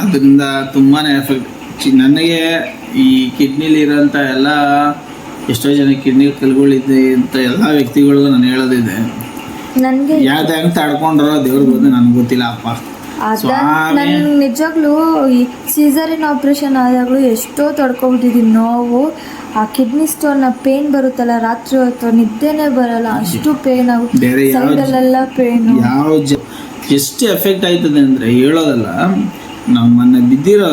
ಅದರಿಂದ ತುಂಬಾ ಎಫೆಕ್ಟ್ ಚಿ ನನಗೆ ಈ ಕಿಡ್ನಿಲಿ ಇರೋಂಥ ಎಲ್ಲ ಎಷ್ಟೋ ಜನ ಕಿಡ್ನಿ ಕಲ್ಗಳಿದೆ ಅಂತ ಎಲ್ಲ ವ್ಯಕ್ತಿಗಳಿಗೂ ನಾನು ಹೇಳೋದಿದೆ. ಯಾವ್ದು ಹೆಂಗೆ ತಡ್ಕೊಂಡ್ರೋ ದೇವ್ರಿಗೆ ಬಂದು ನನಗೆ ಗೊತ್ತಿಲ್ಲ ಅಪ್ಪ. ಅದ. ನನ್ ನಿಜವಾಗ್ಲೂ ಈ ಸೀಸರಿನ್ ಆಪರೇಷನ್ ಆದಾಗಲೂ ಎಷ್ಟೋ ತಡ್ಕೊಬಿಟ್ಟಿದೀನಿ ನೋವು. ಆ ಕಿಡ್ನಿ ಸ್ಟೋನ್ ಪೇನ್ ಬರುತ್ತಲ್ಲ ರಾತ್ರಿ ಹೊತ್ತು ನಿದ್ದೆನೆ ಬರಲ್ಲ ಅಷ್ಟು ಪೇನ್ ಬೇರೆ ಯಾವ ಸೈಡಲ್ಲೆಲ್ಲ ಪೇನು ಯಾವ ಜ ಎಷ್ಟು ಎಫೆಕ್ಟ್ ಆಯ್ತದೆ ಅಂದ್ರೆ ಹೇಳೋದಲ್ಲ ನಮ್ಮನ್ನ ಮೊನ್ನೆ ಬಿದ್ದಿರೋ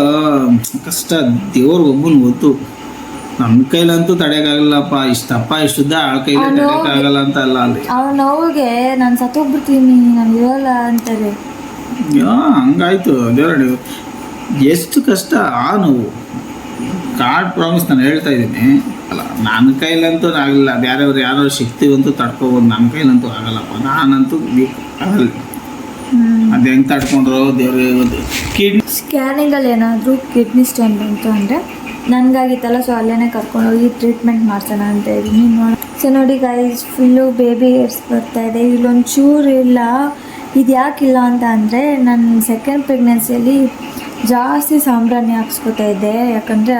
ಕಷ್ಟ ದೇವ್ರಿಗೊಬ್ಬನ ಗೊತ್ತು. ನಮ್ಮ ಕೈಲಂತೂ ತಡೆಯೋಕ್ಕಾಗಲ್ಲಪ್ಪ ಇಷ್ಟಪ್ಪ ಇಷ್ಟುದ್ದ ಆ ಕೈಲಿ ತಡೆಯೋಕ್ಕಾಗಲ್ಲ ಅಂತ ಅಲ್ಲ ಅಲ್ಲಿ. ಆ ನೋವಿಗೆ ನಾನು ಸತ್ತೋಗ್ಬಿಡ್ತೀನಿ ನಾನು ಇರಲ್ಲ ಅಂತಾರೆ. ಹಂಗಾಯ್ತು. ದೇವರಡಿ ಎಷ್ಟು ಕಷ್ಟ ಆ ನೋವು. ಕಾರ್ಡ್ ಪ್ರಾಮಿಸ್ ನಾನು ಹೇಳ್ತಾ ಇದ್ದೀನಿ. ಅಲ್ಲ ನನ್ನ ಕೈಲಂತೂ ಆಗಲಿಲ್ಲ ಬೇರೆಯವ್ರು ಯಾರೋ ಸಿಗ್ತೀವಂತೂ ತಡ್ಕೋಬೋದು. ನನ್ನ ಕೈಲಂತೂ ಆಗಲ್ಲಪ್ಪ. ನಾನಂತೂ ಆಗಲ್ಲ. ಅದು ಹೆಂಗೆ ತಡ್ಕೊಂಡ್ರು ದೇವ್ರಿಗೆ ಕಿಡ್ನಿ ಸ್ಕ್ಯಾನಿಂಗಲ್ಲಿ ಏನಾದರೂ ಕಿಡ್ನಿ ಸ್ಟೋನ್ ಬಂತು ಅಂದರೆ ನನಗಾಗಿತ್ತಲ್ಲ ಸೊ ಅಲ್ಲೇ ಕರ್ಕೊಂಡೋಗಿ ಟ್ರೀಟ್ಮೆಂಟ್ ಮಾಡ್ಸೋಣ ಅಂತ ಇದ್ದೀನಿ ನೋಡಿ ಸೊ ನೋಡಿ ಗೈಸ್ ಫುಲ್ಲು ಬೇಬಿ ಏರ್ಸ್ ಬರ್ತಾ ಇದೆ. ಇಲ್ಲೊಂದು ಚೂರು ಇಲ್ಲ. ಇದು ಯಾಕಿಲ್ಲ ಅಂತ ಅಂದರೆ ನನ್ನ ಸೆಕೆಂಡ್ ಪ್ರೆಗ್ನೆನ್ಸಿಯಲ್ಲಿ ಜಾಸ್ತಿ ಸಾಂಬ್ರಾಣಿ ಹಾಕ್ಸ್ಕೊತಾ ಇದ್ದೆ. ಯಾಕಂದರೆ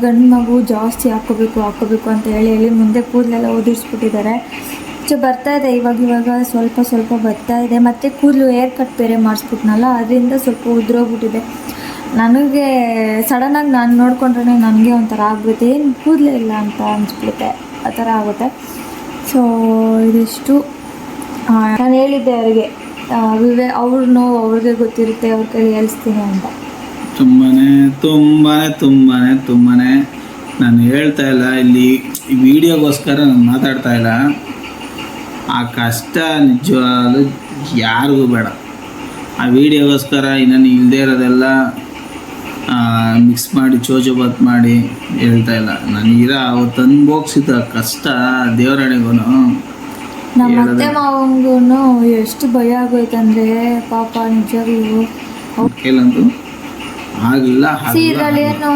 ಗಂಡು ಮಗು ಜಾಸ್ತಿ ಹಾಕ್ಕೋಬೇಕು ಹಾಕ್ಕೋಬೇಕು ಅಂತ ಹೇಳಿ ಹೇಳಿ ಮುಂದೆ ಕೂದಲೆಲ್ಲ ಓದಿಸ್ಬಿಟ್ಟಿದ್ದಾರೆ. ಸೊ, ಬರ್ತಾ ಇದೆ. ಇವಾಗ ಇವಾಗ ಸ್ವಲ್ಪ ಸ್ವಲ್ಪ ಬರ್ತಾ ಇದೆ. ಮತ್ತು ಕೂದಲು ಏರ್ ಕಟ್ ಬೇರೆ ಮಾಡಿಸ್ಬಿಟ್ನಲ್ಲ, ಅದರಿಂದ ಸ್ವಲ್ಪ ಉದುರೋಗ್ಬಿಟ್ಟಿದೆ. ನನಗೆ ಸಡನ್ನಾಗಿ ನಾನು ನೋಡ್ಕೊಂಡ್ರೆ ನನಗೆ ಒಂಥರ ಆಗ್ಬಿಡುತ್ತೆ. ಏನು ಕೂದಲೇ ಇಲ್ಲ ಅಂತ ಅನಿಸ್ಬಿಡುತ್ತೆ. ಆ ಥರ ಆಗುತ್ತೆ. ಸೊ ಇದಿಷ್ಟು. ನಾನು ಹೇಳಿದ್ದೆ ಅವರಿಗೆ ವಿವೇ, ಅವ್ರ ನೋವು ಅವ್ರಿಗೆ ಗೊತ್ತಿರುತ್ತೆ, ಅವ್ರ ಕೈ ಹೇಳ್ತೀನಿ ಅಂತ. ತುಂಬಾನೇ ತುಂಬಾನೇ ತುಂಬಾನೇ ತುಂಬಾನೇ. ನಾನು ಹೇಳ್ತಾ ಇಲ್ಲ, ಇಲ್ಲಿ ವಿಡಿಯೋಗೋಸ್ಕರ ನಾನು ಮಾತಾಡ್ತಾ ಇಲ್ಲ. ಆ ಕಷ್ಟ ನಿಜವಾದ ಯಾರಿಗೂ ಬೇಡ. ಆ ವಿಡಿಯೋಗೋಸ್ಕರ ಇನ್ನೇನು ಇಲ್ಲದೆ ಇರೋದೆಲ್ಲ ಮಿಕ್ಸ್ ಮಾಡಿ ಚೋಚೋಬಾತ್ ಮಾಡಿ ಹೇಳ್ತಾ ಇಲ್ಲ. ನನಗಿರೋ ಅವತ್ತು ಅನ್ಭೋಗ್ಸಿದ ಕಷ್ಟ ದೇವರಣಿಗೂ ನಮ್ಮ ಅತ್ತೆ ಮಾವಂಗೂ ಎಷ್ಟು ಭಯ ಆಗೋಯ್ತಂದ್ರೆ ಪಾಪ ನಿಜವಾಗ್ಲೂ. ಸೀರಿಯಲ್ ಏನು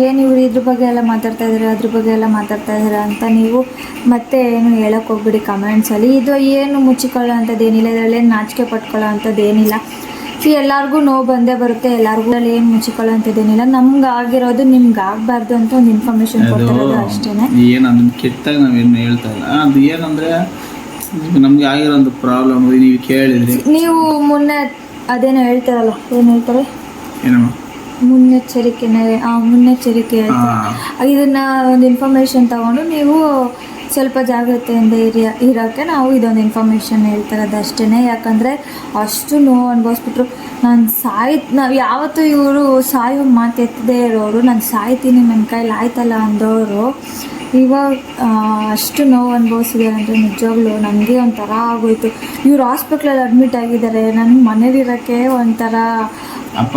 ಏನು ಇವ್ರು ಇದ್ರ ಬಗ್ಗೆ ಎಲ್ಲ ಮಾತಾಡ್ತಾ ಇದ್ದಾರೆ ಅದ್ರ ಬಗ್ಗೆ ಎಲ್ಲ ಮಾತಾಡ್ತಾ ಇದ್ದಾರೆ ಅಂತ ನೀವು ಮತ್ತೆ ಏನು ಹೇಳಕ್ ಹೋಗ್ಬಿಡಿ ಕಮೆಂಟ್ಸಲ್ಲಿ ಇದು ಏನು ಮುಚ್ಚಿಕೊಳ್ಳೋ ಅಂಥದ್ದು ಏನಿಲ್ಲ ಇದರಲ್ಲಿ ಏನು ನಾಚಿಕೆ ಪಟ್ಕೊಳ್ಳೋ ಅಂಥದ್ದು ಏನಿಲ್ಲ ಸಿ ಎಲ್ಲರಿಗೂ ನೋವು ಬಂದೇ ಬರುತ್ತೆ ಎಲ್ಲರಿಗೂ ಅಲ್ಲಿ ಏನು ಅಂತ ಏನಿಲ್ಲ ನಮ್ಗೆ ಆಗಿರೋದು ನಿಮ್ಗೆ ಆಗಬಾರ್ದು ಅಂತ ಒಂದು ಇನ್ಫಾರ್ಮೇಶನ್ ಕೊಡ್ತಿರೋದು ಅಷ್ಟೇನೆ. ಏನು ಅದನ್ನ ಕೆಟ್ಟಾಗ ನಾವೇನು ಹೇಳ್ತಾ ಇಲ್ಲ. ಅದು ಏನಂದ್ರೆ ನಮ್ಗೆ ಆಗಿರೋ ಒಂದು ಪ್ರಾಬ್ಲಮ್ ನೀವು ಕೇಳಿದ್ರಿ. ನೀವು ಮುನ್ನೆ ಅದೇನೋ ಹೇಳ್ತಾರಲ್ಲ ಏನು ಹೇಳ್ತಾರೆ? ಏನಮ್ಮ? ಮುನ್ನೆಚ್ಚರಿಕೆನೇ ಆ ಮುನ್ನೆಚ್ಚರಿಕೆ ಇದನ್ನ ಒಂದು ಇನ್ಫಾರ್ಮೇಶನ್ ತಗೊಂಡು ನೀವು ಸ್ವಲ್ಪ ಜಾಗ್ರತೆಯಿಂದ ಇರಿ ಇರೋಕ್ಕೆ ನಾವು ಇದೊಂದು ಇನ್ಫಾರ್ಮೇಷನ್ ಹೇಳ್ತಿರೋದು ಅಷ್ಟೇ ಯಾಕಂದರೆ ಅಷ್ಟು ನೋವು ಅನುಭವಿಸ್ಬಿಟ್ರು. ನಾನು ಸಾಯ್, ನಾವು ಯಾವತ್ತೂ ಇವರು ಸಾಯೋ ಮಾತು ಎತ್ತದೇ ಇರೋರು, ನಾನು ಸಾಯ್ತೀನಿ ನನ್ನ ಕೈಲಿ ಆಯ್ತಲ್ಲ ಅಂದವರು ಇವಾಗ ಅಷ್ಟು ನೋವು ಅನುಭವಿಸಿದ್ದಾರೆ ಅಂದರೆ ನಿಜವಾಗ್ಲೂ ನನಗೆ ಒಂಥರ ಆಗೋಯ್ತು. ಇವ್ರು ಹಾಸ್ಪಿಟ್ಲಲ್ಲಿ ಅಡ್ಮಿಟ್ ಆಗಿದ್ದಾರೆ ನನಗೆ ಮನೇಲಿರೋಕ್ಕೆ ಒಂಥರ ಅಪ್ಪ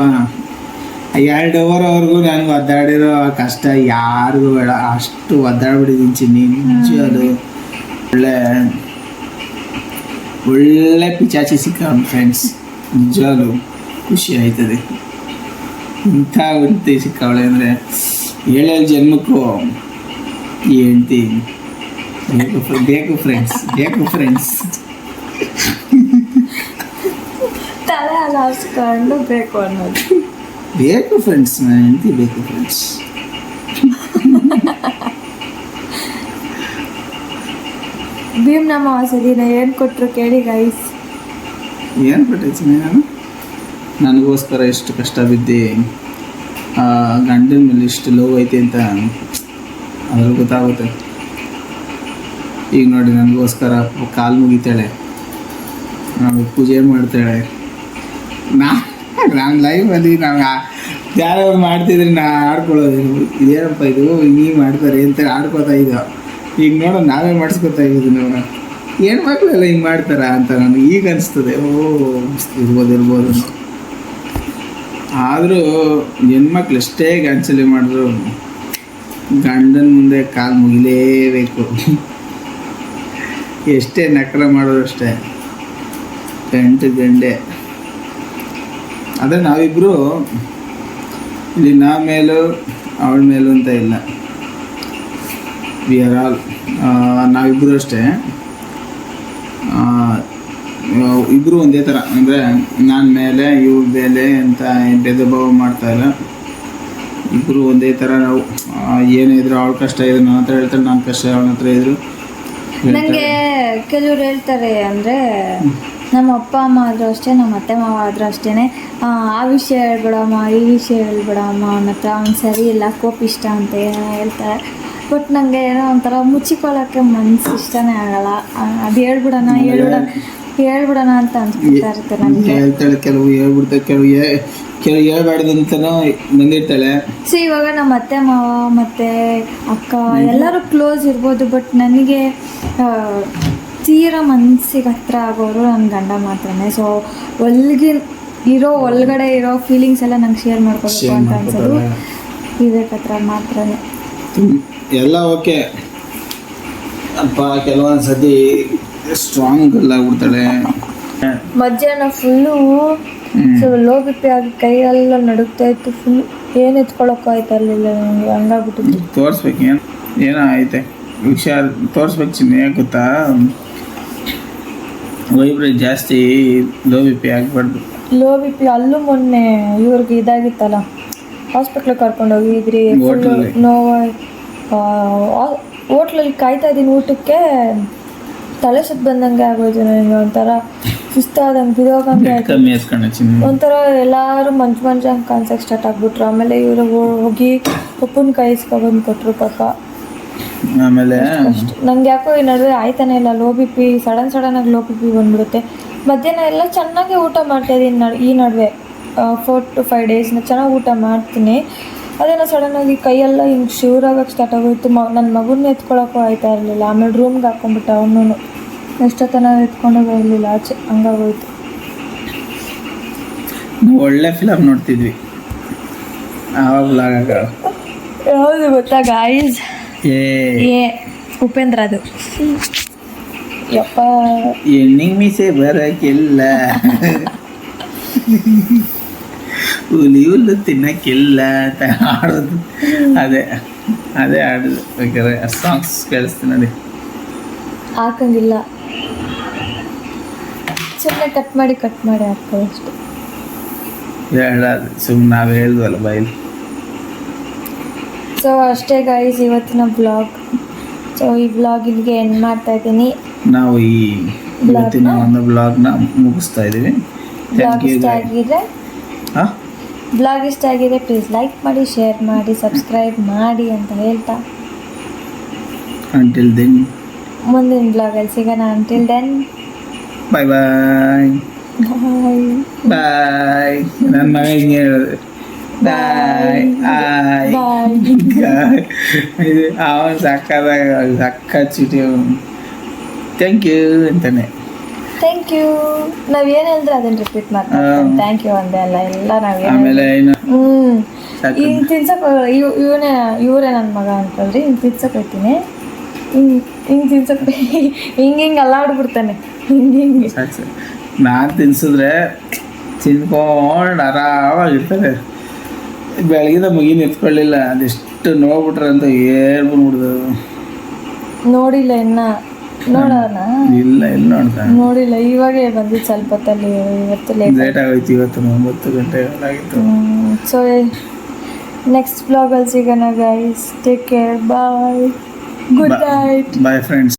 ಎರಡು ಅವರ್ವರೆಗೂ ನನಗೆ ಒದ್ದಾಡಿರೋ ಕಷ್ಟ ಯಾರಿಗೂ ಬೇಡ. ಅಷ್ಟು ಒದ್ದಾಡ್ಬಿಟ್ಟಿದ್ದೀನಿ ಚಿನ್ನಿ. ನಿಜವಾಗ್ಲು ಒಳ್ಳೆ ಒಳ್ಳೆ ಪಿಚಾಚಿ ಸಿಕ್ಕ ಫ್ರೆಂಡ್ಸ್ ನಿಜವಾಗ್ಲು ಖುಷಿ ಆಯ್ತದೆ. ಇಂಥ ಹೆಂಡತಿ ಸಿಕ್ಕವಳೆ ಅಂದರೆ ಏಳೇಳು ಜನ್ಮಕ್ಕೂ ಈ ಹೆಂಡತಿ. ಬೇಕು ಬೇಕು ಫ್ರೆಂಡ್ಸ್ ಬೇಕು ಫ್ರೆಂಡ್ಸ್ ತಲೆ ಅಲಾಸ್ಕೊಂಡು ಬೇಕು ಅನ್ನೋದು. ಬೇಕು ಫ್ರೆಂಡ್ಸ್ ನನ್ನ ಹೆಂಡ್ತಿ ಬೇಕು ಫ್ರೆಂಡ್ಸ್ ಭೀಮ್ ನಮ್ಮ ದಿನ ಏನು ಕೊಟ್ಟರು ಕೇಳಿ ಗೈಸ್ ಏನು ಕೊಟ್ಟಿದ್ದೀನಿ ನಾನು ನನಗೋಸ್ಕರ ಎಷ್ಟು ಕಷ್ಟ ಬಿದ್ದೆ ಗಂಡನ ಮೇಲೆ ಇಷ್ಟು ಲೋ ಐತೆ ಅಂತ ಅದ್ರಲ್ಲಿ ಗೊತ್ತಾಗುತ್ತೆ. ಈಗ ನೋಡಿ ನನಗೋಸ್ಕರ ಕಾಲು ಮುಗಿತಾಳೆ. ಪೂಜೆ ಮಾಡ್ತಾಳೆ. ನಾ ನಾನು ಲೈಫಲ್ಲಿ ನಾವು ಯಾರೋ ಮಾಡ್ತಿದ್ರೆ ನಾ ಆಡ್ಕೊಳ್ಳೋದು. ಇದೇನಪ್ಪ ಇದು? ಹಿಂಗೆ ಮಾಡ್ತಾರೆ ಅಂತ ಆಡ್ಕೋತಾ ಇದ್ದೋ. ಈಗ ನೋಡೋ, ನಾವೇ ಮಾಡಿಸ್ಕೊತಾ ಇದ್ದೀವಿ ನಾವು ಹೆಣ್ಮಕ್ಳೆಲ್ಲ ಹಿಂಗೆ ಮಾಡ್ತಾರ ಅಂತ ನನಗೆ ಈಗ ಅನಿಸ್ತದೆ. ಓ, ಇರ್ಬೋದು ಇರ್ಬೋದು. ಆದರೂ ಹೆಣ್ಮಕ್ಳು ಎಷ್ಟೇ ಗ್ಯಾನ್ಸಲಿ ಮಾಡಿದ್ರು ಗಂಡನ ಮುಂದೆ ಕಾಲು ಮುಗಿಲೇಬೇಕು. ಎಷ್ಟೇ ನಕರ ಮಾಡೋರು ಅಷ್ಟೇ. ಗಂಟು ಗಂಡೆ. ಆದರೆ ನಾವಿಬ್ಬರು ಇಲ್ಲಿ ನಾ ಮೇಲೂ ಅವಳ ಮೇಲೂ ಅಂತ ಇಲ್ಲ. ವಿ ಆರ್ ಆಲ್ ನಾವಿಬ್ಬರು ಅಷ್ಟೇ. ಇಬ್ಬರು ಒಂದೇ ಥರ ಅಂದರೆ ನಾನು ಮೇಲೆ ಇವ್ರ ಮೇಲೆ ಅಂತ ಭೇದ ಭಾವ ಮಾಡ್ತಾಯಿಲ್ಲ ಇಬ್ಬರು ಒಂದೇ ಥರ ನಾವು ಏನೇ ಇದ್ರು ಅವಳ ಕಷ್ಟ ಇದ್ರು ನನ್ನ ಹತ್ರ ಹೇಳ್ತಾರೆ ನನ್ನ ಕಷ್ಟ ಅವಳ ಹತ್ರ ಇದ್ರು. ನನಗೆ ಕೆಲವ್ರು ಹೇಳ್ತಾರೆ ಅಂದರೆ ನಮ್ಮ ಅಪ್ಪ ಅಮ್ಮ ಆದರೂ ಅಷ್ಟೇ ನಮ್ಮ ಅತ್ತೆ ಮಾವ ಆದರೂ ಅಷ್ಟೇ ಆ ವಿಷಯ ಹೇಳ್ಬಿಡಮ್ಮ ಈ ವಿಷಯ ಹೇಳ್ಬಿಡಮ್ಮ ಅವನ ಹತ್ರ ಅವ್ನು ಸರಿ ಇಲ್ಲ ಕೋಪಿಷ್ಟ ಅಂತ ಏನೋ ಹೇಳ್ತಾರೆ. ಬಟ್ ನನಗೆ ಏನೋ ಒಂಥರ ಮುಚ್ಚಿಕೊಳ್ಳೋಕ್ಕೆ ಮನ್ಸು ಇಷ್ಟನೇ ಆಗಲ್ಲ. ಅದು ಹೇಳ್ಬಿಡೋಣ ಹೇಳ್ಬಿಡ ಹೇಳ್ಬಿಡೋಣ ಅಂತ ಅನ್ಸ್ಬಿಡ್ತಾ ಇರುತ್ತೆ ನನಗೆ. ಹೇಳ್ತಾಳೆ ಕೆಲವು ಹೇಳ್ಬಿಡ್ತಾ ಕೆಲವು ಕೆಲವು ಹೇಳ್ಬಾರ್ದಂತನೋ ಬಂದಿರ್ತಾಳೆ. ಸೊ ಇವಾಗ ನಮ್ಮ ಅತ್ತೆ ಮಾವ ಮತ್ತು ಅಕ್ಕ ಎಲ್ಲರೂ ಕ್ಲೋಸ್ ಇರ್ಬೋದು ಬಟ್ ನನಗೆ ತೀರಾ ಮನಸ್ಸಿಗೆ ಹತ್ರ ಆಗೋರು ನನ್ನ ಗಂಡ ಮಾತ್ರನೇ. ಸೊ ಒಳಗೆ ಇರೋ ಒಳಗಡೆ ಇರೋ ಫೀಲಿಂಗ್ಸ್ ಎಲ್ಲ ನಂಗೆ ಶೇರ್ ಮಾಡ್ಕೊಬೇಕು ಅಂತ ಅನ್ಸೋದು ವಿವೇಕ್ ಹತ್ರ ಮಾತ್ರನೇ. ಎಲ್ಲ ಓಕೆ ಅಪ್ಪ ಕೆಲವೊಂದು ಸತಿ ಸ್ಟ್ರಾಂಗ್ ಆಗ್ಬಿಡ್ತಾಳೆ. ಮಧ್ಯಾಹ್ನ full. So low B P ಆಗಿ ಕೈಯೆಲ್ಲ ನಡುಗ್ತಾ ಇತ್ತು ಫುಲ್ ಏನು ಎತ್ಕೊಳ್ಳೋಕ್ಕೂ ಆಯ್ತಾ ಇರಲಿಲ್ಲ ನನಗೆ ಹಂಗಾಗ್ಬಿಟ್ಟಿತ್ತು ತೋರಿಸ್ಬೇಕು ಏನು ಏನೋ ಐತೆ ವಿಷಯ ತೋರಿಸ್ಬೇಕು ಚಿನ್ನ ಗೊತ್ತಾ? ವೈಬ್ರೇಟ್ ಜಾಸ್ತಿ ಲೋ ಬಿ ಪಿ ಆಗಬಾರ್ದು. ಲೋ ಬಿ ಪಿ ಅಲ್ಲೂ ಮೊನ್ನೆ ಇವ್ರಿಗೆ ಇದಾಗಿತ್ತಲ್ಲ ಹಾಸ್ಪಿಟ್ಲಿಗೆ ಕರ್ಕೊಂಡು ಹೋಗಿದ್ರಿ. ನೋವು ಹೋಟ್ಲಲ್ಲಿ ಕಾಯ್ತಾ ಇದ್ದೀನಿ ಊಟಕ್ಕೆ. ತಲೆ ಸುತ್ತ ಬಂದಂಗೆ ಆಗೋಯ್ತು ನನಗೆ ಒಂಥರ ಸುಸ್ತಾದಂಗೆ ಬಿದೋಗಂಗೆ ಒಂಥರ ಎಲ್ಲರೂ ಮಂಜು ಮಂಜು ಹಂಗೆ ಕಾಣಿಸೋಕೆ ಸ್ಟಾರ್ಟ್ ಆಗ್ಬಿಟ್ರು. ಆಮೇಲೆ ಇವರು ಹೋಗಿ ಉಪ್ಪಿನ ಕೈ ಇಸ್ಕೊಬಂದು ಕೊಟ್ಟರು ಪಾಪ. ಆಮೇಲೆ ಅಷ್ಟು ನಂಗೆ ಯಾಕೋ ಈ ನಡುವೆ ಆಯ್ತಾನೆ ಇಲ್ಲ low B P sudden sudden ಆಗಿ ಲೋ ಬಿ ಪಿ ಬಂದ್ಬಿಡುತ್ತೆ. ಮಧ್ಯಾಹ್ನ ಎಲ್ಲ ಚೆನ್ನಾಗಿ ಊಟ ಮಾಡ್ತಾ ಇದ್ದೀನಿ ನಡ್ ಈ ನಡುವೆ. ಫೋರ್ ಟು ಫೈವ್ ಡೇಸ್ನ ಚೆನ್ನಾಗಿ ಊಟ ಮಾಡ್ತೀನಿ. ಅದೇನೋ ಸಡನ್ ಆಗಿ ಕೈಯೆಲ್ಲ ಹಿಂಗೆ ಆಗೋಕೆ ಸ್ಟಾರ್ಟ್ ಆಗೋಯ್ತು. ಮ ನನ್ನ ಮಗುನ ಎತ್ಕೊಳಕ್ಕೂ ಆಯ್ತಾ ಇರಲಿಲ್ಲ. ಆಮೇಲೆ ರೂಮ್ಗೆ ಹಾಕೊಂಡ್ಬಿಟ್ಟ ಅವನು ಎಷ್ಟೊತ್ತನ ಎತ್ಕೊಂಡು ಬರಲಿಲ್ಲ ಆಚೆ ಹಂಗಾಗೋಯ್ತು. ನಾವು ಒಳ್ಳೆ ಫಿಲಮ್ ನೋಡ್ತಿದ್ವಿ. ಯಾವಾಗ ಗೊತ್ತಾ ಗಾಯ್ಸ್ ಏ. ಉಪೇಂದ್ರ ಅದು. ಯಪ್ಪ. ಹೆಣ್ಣಿಗೆ ಮೀಸೆ ಬರಕ್ಕಿಲ್ಲ ಹುಲಿ ಹುಲ್ಲು ತಿನ್ನಕ್ಕಿಲ್ಲ ಅಂತ ಹಾಡೋದು. ಅದೇ ಅದೇ ಹಾಡೋದು. ಬೇಕಾದ್ರೆ ಸಾಂಗ್ಸ್ ಕೇಳಿಸ್ತೀನಿ ನೋಡಿ. ಹಾಕಂಗಿಲ್ಲ. ಸುಮ್ಮನೆ ಕಟ್ ಮಾಡಿ ಕಟ್ ಮಾಡಿ ಹಾಕ್ತಾರೆ ಅಷ್ಟು. ಹೇಳೋದು ಸುಮ್ಮನೆ ನಾವು ಹೇಳ್ದಲ್ಲ ಬೈಲಿ. ಸೊ ಅಷ್ಟೇ ಗೈಸ್ ಇವತ್ತಿನ ಬ್ಲಾಗ್ ಸೊ ಈ ಬ್ಲಾಗ್ ಇಲ್ಲಿಗೆ ಎಂಡ್ ಮಾಡ್ತಾ ಇದ್ದೀನಿ. ನಾವು ಈ ಇವತ್ತಿನ ಒಂದು ಬ್ಲಾಗ್ನ ಮುಗಿಸ್ತಾ ಇದ್ದೀವಿ. ಬ್ಲಾಗ್ ಥ್ಯಾಂಕ್ ಯು ಇಷ್ಟ ಆಗಿದ್ರೆ? ಹಾಂ? ಬ್ಲಾಗ್ ಇಷ್ಟ ಆಗಿದೆ ಪ್ಲೀಸ್ ಲೈಕ್ ಮಾಡಿ ಶೇರ್ ಮಾಡಿ ಸಬ್ಸ್ಕ್ರೈಬ್ ಮಾಡಿ ಅಂತ ಹೇಳ್ತಾ. ಅಂಟಿಲ್ ದೆನ್ ಮುಂದಿನ ಬ್ಲಾಗಲ್ಲಿ ಸಿಗೋಣ. Until then bye bye bye bye ನನ್ನ ಮಗ ಹಿಂಗೆ ಹೇಳೋದು. ಬಾಯ್ ಆಯ್ ಬಾಯ್ ಅವನು ಸಕ್ಕದಾಗ ಸಕ್ಕ ಚೀಟಿ ಥ್ಯಾಂಕ್ ಯು ಅಂತಾನೆ ಥ್ಯಾಂಕ್ ಯು ನಾವ್ ಏನ್ ಹೇಳಿದ್ರೆ ಅದನ್ನ ರಿಪೀಟ್ ಮಾಡ್ತೀವಿ ಥ್ಯಾಂಕ್ ಯು ಅಂದೆ ಅಲ್ಲ ಎಲ್ಲ ನಾವ್ ಆಮೇಲೆ ಏನು ಹ್ಮ್. ಹಿಂಗ್ ತಿನ್ಸಕ್ ಇವ್ ಇವನೇ ಇವರೇ ನನ್ನ ಮಗ ಅನ್ಕೊಳ್ರಿ ಹಿಂಗ್ ತಿನ್ಸಕ್ ಹೋಗ್ತೀನಿ. ಹಿಂಗ್ ಹಿಂಗ್ ತಿನ್ಸಕ್ [laughs] ಹಿಂಗ್ ಹಿಂಗ್ ಅಲ್ಲಾಡ್ಬಿಡ್ತಾನೆ. ಹಿಂಗ್ ಹಿಂಗ್. ನಾನು ತಿನ್ಸಿದ್ರೆ ತಿನ್ಕೊಂಡು ಆರಾಮಾಗಿರ್ತಾರೆ ಬೆಳಗಿಂದ ಮುಗಿ ನಿಂತ್ಕೊಳ್ಳಿಲ್ಲ ಅದೆಷ್ಟು ನೋಡ್ಬಿಟ್ರ ಅಂತ ಹೇಳ್ಬಿಡ್ಬಿಡ್ದು ನೋಡಿಲ್ಲ ಇನ್ನ. ನೋಡೋಣ. ಇಲ್ಲ ಇಲ್ಲ ನೋಡ್ತಾ. ನೋಡಿಲ್ಲ ಇವಾಗೇ ಬಂದಿದ್ದು ಸ್ವಲ್ಪ ಹೊತ್ತಲ್ಲಿ ಇವತ್ತು ಲೇಟ್ ಲೇಟ್ ಆಗೋಯ್ತು ಇವತ್ತು ಒಂಬತ್ತು ಗಂಟೆ ಆಗಿತ್ತು ಸೊ ನೆಕ್ಸ್ಟ್ ಬ್ಲಾಗಲ್ಲಿ ಸಿಗೋಣ guys take care bye good night bye friends